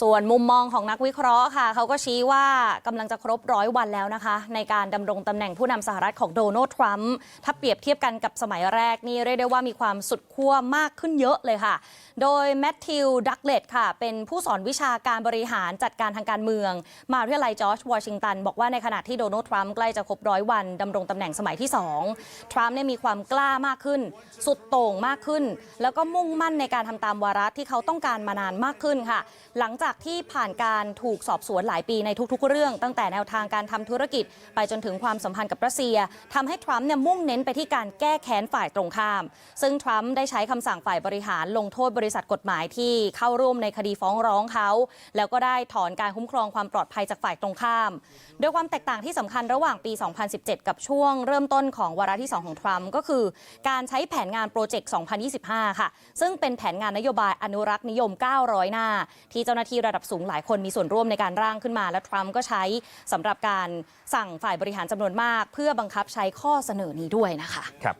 ส่วนมุมมองของนักวิเคราะห์ค่ะ เขาก็ชี้ว่ากำลังจะครบร้อยวันแล้วนะคะ ในการดำรงตำแหน่งผู้นำสหรัฐของโดนัลด์ทรัมป์ถ้าเปรียบเทียบกันกับสมัยแรกนี่เรียกได้ว่ามีความสุดขั้วมากขึ้นเยอะเลยค่ะ โดยแมทธิวดักเลตค่ะ เป็นผู้สอนวิชาการบริหารจัดการทางการเมือง มาวิทยาลัยจอร์จวอชิงตันบอกว่าในขณะที่โดนัลด์ทรัมป์ใกล้จะครบร้อยวันดำรงตำแหน่งสมัยที่สองทรัมป์เนี่ยมีความกล้ามากขึ้น สุดโต่งมากขึ้น แล้วก็มุ่งมั่นในการทำตามวาระที่เขาต้องการมานานมากขึ้นค่ะ หลังจากที่ผ่านการถูกสอบสวนหลายปีในทุกๆ เรื่อง ตั้งแต่แนวทางการทำธุรกิจ ไปจนถึงความสัมพันธ์กับรัสเซียทำให้ทรัมป์เนี่ยมุ่งเน้นไปที่การแก้แค้นฝ่ายตรงข้าม ซึ่งทรัมป์ได้ใช้คำสั่งฝ่ายบริหารลงโทษบริษัทกฎหมายที่เข้าร่วมในคดีฟ้องร้องเขา แล้วก็ได้ถอนการคุ้มครองความปลอดภัยจากฝ่ายตรงข้าม โดยความแตกต่างที่สำคัญระหว่างปี 2017 กับช่วงเริ่มต้นของวาระที่ 2 ของทรัมป์ก็คือ การใช้แผนงานโปรเจกต์ 2025 ค่ะ ซึ่งเป็นแผนงานนโยบายอนุรักษ์นิยม 900 หน้า ที่เจ้าหน้าที่ระดับสูงหลายคนมีส่วนร่วมในการร่างขึ้นมา และทรัมป์ก็ใช้สำหรับการสั่งฝ่ายบริหารจำนวนมาก เพื่อบังคับใช้ข้อเสนอนี้ด้วยนะคะครับ